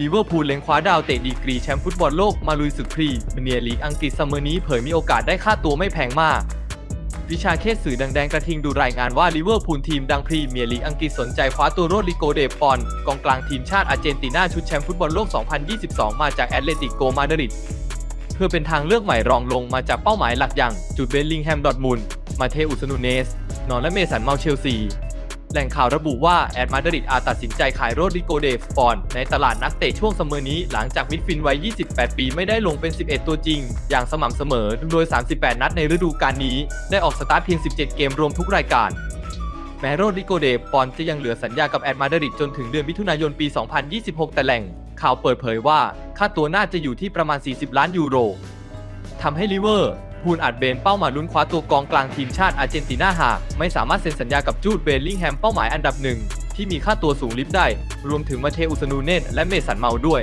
ลิเวอร์พูลเล็งคว้าดาวเตะดีกรีแชมป์ฟุตบอลโลกมาลุยศึกพรีเมียร์ลีกอังกฤษซัมเมอร์นี้เผยมีโอกาสได้ค่าตัวไม่แพงมาก วิชาเคสสื่อดังแดงกระทิงดูรายงานว่าลิเวอร์พูลทีมดังพรีเมียร์ลีกอังกฤษสนใจคว้าตัวโรดริโกเดปอนกองกลางทีมชาติอาร์เจนตินาชุดแชมป์ฟุตบอลโลก 2022 มาจากแอตเลติโกมาดริดเพื่อเป็นทางเลือกใหม่รองลงมาจากเป้าหมายหลักอย่างจูดเบลลิงแฮมดอทมุนมาเทอุสนูเนสนอนและเมสันเมาเชลซี แหล่งข่าวระบุว่าแอดมาดริดอาจตัดสินใจขายโรดริโกเดฟปอนในตลาดนักเตะช่วงซัมเมอร์นี้หลังจากมิดฟินวัย 28 ปีไม่ได้ลงเป็น 11 ตัวจริง อย่างสม่ำเสมอ โดย 38 นัดในฤดูกาลนี้ ได้ออกสตาร์ทเพียง 17 เกมรวมทุกรายการ แม้โรดริโกเดปอนจะยังเหลือสัญญากับแอดมาดริดจนถึงเดือนมิถุนายนปี 2026 แต่แหล่งข่าวเปิดเผยว่าค่าตัวน่าจะอยู่ที่ประมาณ 40 ล้านยูโร ทำให้ลิเวอร์พูลอาจเบนเป้าหมายลุ้นคว้าตัวกองกลางทีมชาติอาร์เจนตินาหากไม่สามารถเซ็นสัญญากับจูดเบลลิงแฮมเป้าหมายอันดับหนึ่งที่มีค่าตัวสูงลิฟต์ได้ รวมถึงมาเทอุสนูเนตและเมสันเมาด้วย